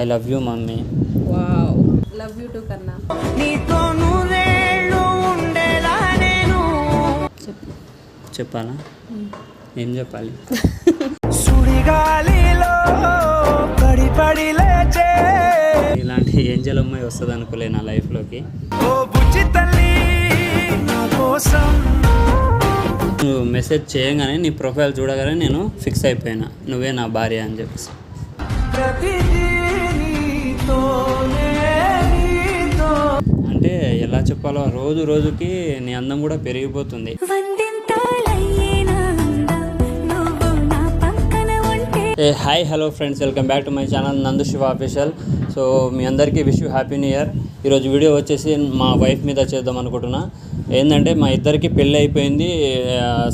I love you mummy wow love you too కన్నా చెప్పాలా? ఏం చెప్పాలి? ఇలాంటి ఏంజల్ అమ్మాయి వస్తుంది అనుకోలే నా లైఫ్లోకి. ఓ బుజ్జి తల్లి నా కోసం. నువ్వు మెసేజ్ చేయగానే నీ ప్రొఫైల్ చూడగానే నేను ఫిక్స్ అయిపోయినా. నువ్వే నా భార్య అని చెప్పేసి. చెప్పాలో రోజు రోజుకి నీ అందం కూడా పెరిగిపోతుంది. ఏ hi hello friends welcome back to my channel Nandu Shiva official. So మీ అందరికీ విష్ హ్యాపీ న్యూ ఇయర్. ఈరోజు వీడియో వచ్చేసి మా వైఫ్ మీద చేద్దాం అనుకుంటున్నా. ఏంటంటే మా ఇద్దరికి పెళ్ళి అయిపోయింది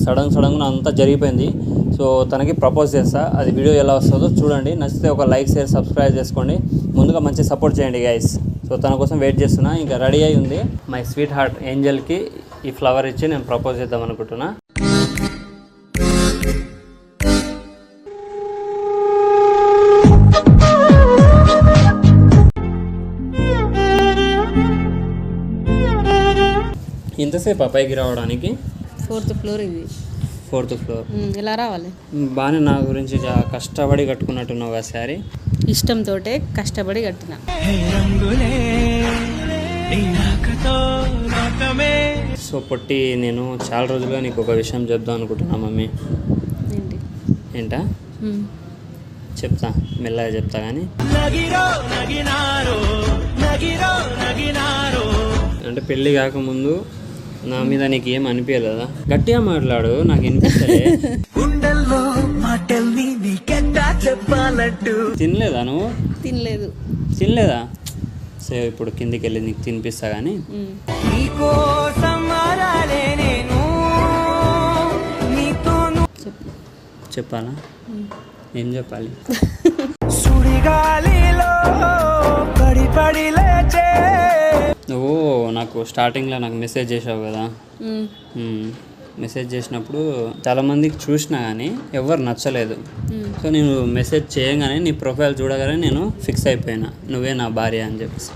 సడన్ సడన్గా అంతా జరిగిపోయింది. సో తనకి ప్రపోజ్ చేస్తా. అది వీడియో ఎలా వస్తుందో చూడండి. నచ్చితే ఒక లైక్ షేర్ సబ్స్క్రైబ్ చేసుకోండి. ముందుగా మంచి సపోర్ట్ చేయండి గైస్ సో తన కోసం వెయిట్ చేస్తున్నా. ఇంకా రెడీ అయి ఉంది. మై స్వీట్ హార్ట్ ఏంజల్కి ఈ ఫ్లవర్ ఇచ్చి నేను ప్రపోజ్ చేద్దాం అనుకుంటున్నా. ఇంతసేపు పైకి రావడానికి? ఫోర్త్ ఫ్లోర్ ఇది. Fourth floor. ఎలా రావాలి? బాగానే నా గురించి కష్టపడి కట్టుకున్నట్టున్నావు కదా శారీ. ఇష్టంతో కష్టపడి కట్టిన. సో పొట్టి నేను చాలా రోజులుగా నీకు ఒక విషయం చెప్దాం అనుకుంటున్నా మమ్మీ. ఏంటి? చెప్తా మెల్లగా చెప్తా కానీ. నగిరో నగినారో నగిరో నగినారో. అంటే పెళ్ళి కాకముందు నా మీద నీకు ఏం అనిపించలేదా? గట్టిగా మాట్లాడు నాకు వినిపిస్తలే చెప్పాలంటూ. తినలేదా నువ్వు? తినలేదు. తినలేదా? సో ఇప్పుడు కిందికి వెళ్ళి నీకు తినిపిస్తా కానీ చెప్పాలా? ఏం చెప్పాలి? నువ్వు నాకు స్టార్టింగ్లో నాకు మెసేజ్ చేసావు కదా. మెసేజ్ చేసినప్పుడు చాలామందికి చూసినా కానీ ఎవరు నచ్చలేదు. సో నేను మెసేజ్ చేయగానే నీ ప్రొఫైల్ చూడగానే నేను ఫిక్స్ అయిపోయినా నువ్వే నా భార్య అని చెప్పేసి.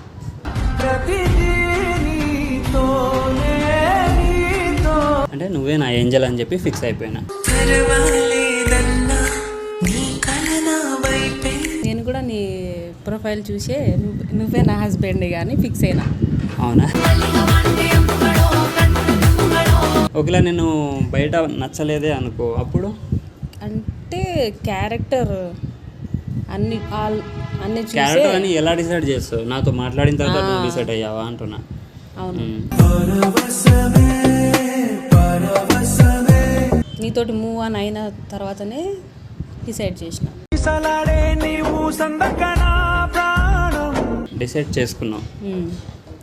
అంటే నువ్వే నా ఏంజల్ అని చెప్పి ఫిక్స్ అయిపోయినా. నేను కూడా నీ ప్రొఫైల్ చూసే నువ్వు నువ్వే నా హస్బెండ్ కానీ ఫిక్స్ అయినా. అవునా? ఒకవేళ నేను బయట నచ్చలేదే అనుకో అప్పుడు? అంటే క్యారెక్టర్ అన్ని ఆల్ అన్ని చూసే క్యారెక్టర్ అని ఎలా డిసైడ్ చేస్తావు? నాతో మాట్లాడిన తర్వాత డిసైడ్ అయ్యావా అంటున్నా. అవును. నీతోటి మూవ్ ఆన్ అయిన తర్వాతనే డిసైడ్ చేసిన. డిసైడ్ చేసుకున్నావు. మ్,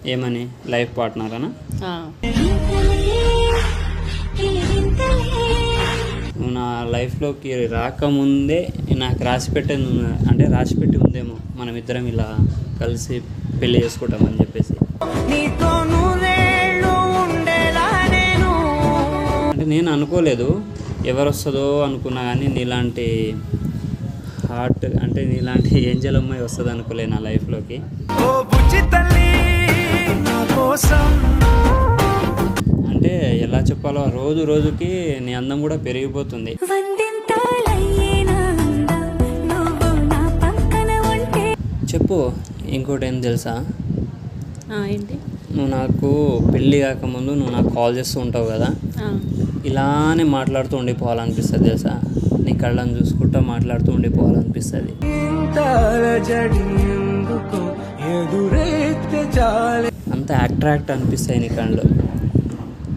ఏమని? లైఫ్ పార్ట్నర్ అనా? ఆ, నువ్వు నా లైఫ్లోకి రాకముందే నాకు రాసి పెట్టేది అంటే రాసి పెట్టి ఉందేమో మనం ఇద్దరం ఇలా కలిసి పెళ్ళి చేసుకుంటామని చెప్పేసి. అంటే నేను అనుకోలేదు ఎవరు వస్తుందో అనుకున్నా కానీ నీలాంటి హార్ట్ అంటే నీలాంటి ఏంజల్ అమ్మాయి వస్తుంది అనుకోలే నా లైఫ్లోకి. ఓ బుజ్జి తల్లి చెప్పాలో రోజు రోజుకి నీ అందం కూడా పెరిగిపోతుంది. వందింతాలయ్యేనా నువ్వు నా పక్కన ఉంటే? చెప్పు ఇంకోటి ఏం తెలుసా? ఆ, ఏంటి? నువ్వు నాకు పెళ్ళి కాకముందు నువ్వు నాకు కాల్ చేస్తూ ఉంటావు కదా? ఆ, ఇలానే మాట్లాడుతూ ఉండిపోవాలనిపిస్తుంది తెలుసా? నీ కళ్ళని చూసుకుంటూ మాట్లాడుతూ ఉండిపోవాలనిపిస్తుంది. అంత అట్రాక్ట్ అనిపిస్తాయి నీ కళ్ళు.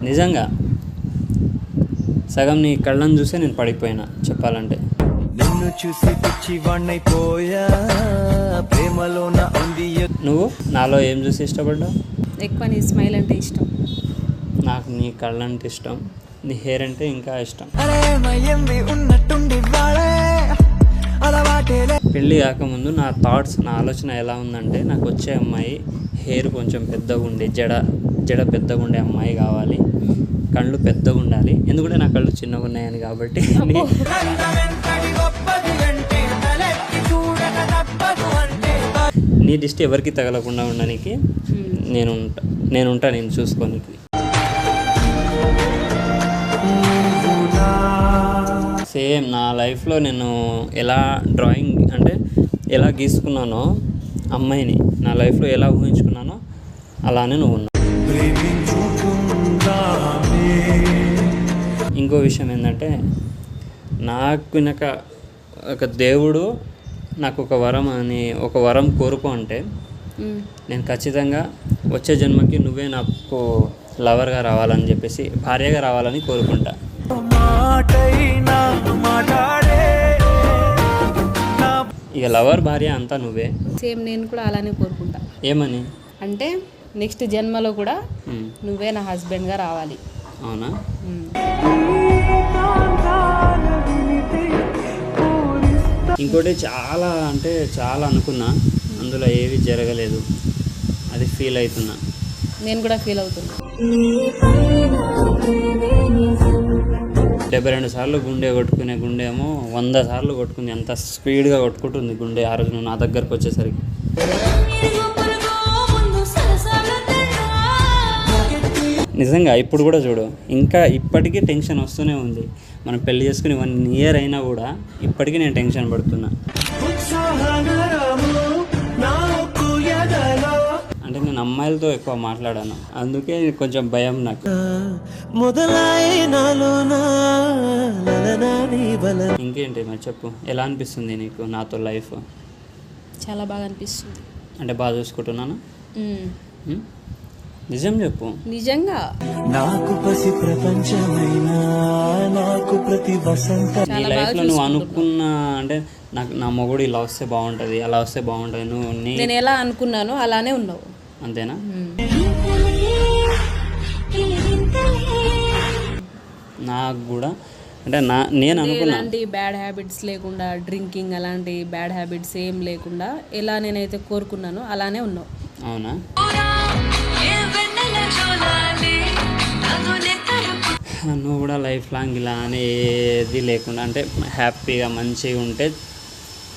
నిజంగా. సగం నీ కళ్ళని చూసే నేను పడిపోయినా చెప్పాలంటే. నిన్ను చూసి పిచ్చి వాణ్ణైపోయా ప్రేమలో ఉంది నువ్వు నాలో ఏం చూసి ఇష్టపడ్డావు? ఎక్కువ నీ స్మైల్ అంటే ఇష్టం. నాకు నీ కళ్ళంటే ఇష్టం నీ హెయిర్ అంటే ఇంకా ఇష్టం. పెళ్ళి కాకముందు నా థాట్స్ నా ఆలోచన ఎలా ఉందంటే నాకు వచ్చే అమ్మాయి హెయిర్ కొంచెం పెద్దగా ఉండి జడ జడ పెద్దగా ఉండే అమ్మాయి కావాలి. కళ్ళు పెద్దగా ఉండాలి. ఎందుకంటే నా కళ్ళు చిన్నగా ఉన్నాయని కాబట్టి. నీ- దిష్టి ఎవరికి తగలకుండా ఉండడానికి నేను ఉంటా నేను ఉంటా నేను చూసుకోనికి. సేమ్ నా లైఫ్లో నేను ఎలా డ్రాయింగ్ అంటే ఎలా గీసుకున్నానో అమ్మాయిని నా లైఫ్లో ఎలా ఊహించుకున్నానో అలానే నువ్వు ఉన్నావు. ఇంకో విషయం ఏంటంటే నాకు నాకు ఒక దేవుడు నాకు ఒక వరం అని ఒక వరం కోరుకో అంటే. నేను ఖచ్చితంగా వచ్చే జన్మకి నువ్వే నాకు లవర్గా రావాలని చెప్పేసి భార్యగా రావాలని కోరుకుంటా. ఇక లవర్ భార్య అంతా నువ్వే. సేమ్ నేను కూడా అలానే కోరుకుంటా. ఏమని? అంటే నెక్స్ట్ జన్మలో కూడా నువ్వే నా హస్బెండ్గా రావాలి. అవునా. ఇంకోటి చాలా అంటే చాలా అనుకున్నా అందులో ఏవి జరగలేదు. అది ఫీల్ అవుతున్నా. నేను కూడా ఫీల్ అవుతున్నా. డెబ్బై రెండు సార్లు గుండె కొట్టుకునే గుండె ఏమో వంద సార్లు కొట్టుకుంది. ఎంత స్పీడ్గా కొట్టుకుంటుంది గుండె ఆ రోజు నా దగ్గరకు వచ్చేసరికి. నిజంగా ఇప్పుడు కూడా చూడు ఇంకా ఇప్పటికీ టెన్షన్ వస్తూనే ఉంది. మనం పెళ్ళి చేసుకుని వన్ ఇయర్ అయినా కూడా ఇప్పటికీ నేను టెన్షన్ పడుతున్నా. అంటే నేను అమ్మాయిలతో ఎక్కువ మాట్లాడాను. అందుకే కొంచెం భయం నాకు. ఇంకేంటి మరి చెప్పు ఎలా అనిపిస్తుంది నీకు నాతో లైఫ్? చాలా బాగా అనిపిస్తుంది. అంటే బాగా చూసుకుంటున్నాను? నిజం చెప్పు. నిజంగా? నాకు పసి ప్రపంచమైన నాకు ప్రతి వసంత నీ నువ్వు. అనుకున్న అంటే నాకు నా మొగుడు ఇలా వస్తే బాగుంటుంది అలా వస్తే బాగుంటుంది నువ్వు నీ నేను ఎలా అనుకున్నానో అలానే ఉన్నావు. అంతేనా? నాకు కూడా అంటే నా నేను అనుకున్నా. ఎలాంటి బ్యాడ్ హ్యాబిట్స్ లేకుండా డ్రింకింగ్ అలాంటి బ్యాడ్ హ్యాబిట్స్ ఏం లేకుండా ఎలా నేనైతే కోరుకున్నానో అలానే ఉన్నావు. అవునా? నువ్వు కూడా లైఫ్ లాంగ్ ఇలా అని ఏది లేకుండా అంటే హ్యాపీగా మంచిగా ఉంటే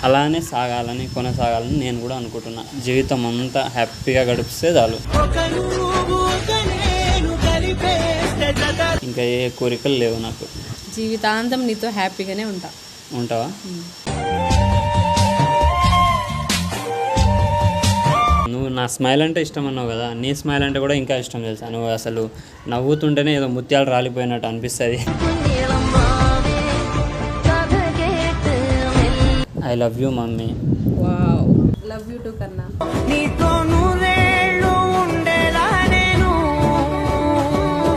అలానే సాగాలని కొనసాగాలని నేను కూడా అనుకుంటున్నా. జీవితం అంతా హ్యాపీగా గడిపిస్తే చాలు. ఇంకా ఏ కోరికలు లేవు నాకు. జీవితాంతం నీతో హ్యాపీగానే ఉంటా. ఉంటావా? నువ్వు నా స్మైల్ అంటే ఇష్టం అన్నావు కదా నీ స్మైల్ అంటే కూడా ఇంకా ఇష్టం తెలుసా? నువ్వు అసలు నవ్వుతుంటేనే ఏదో ముత్యాలు రాలిపోయినట్టు అనిపిస్తుంది. I love you mummy. Love you too కన్నా.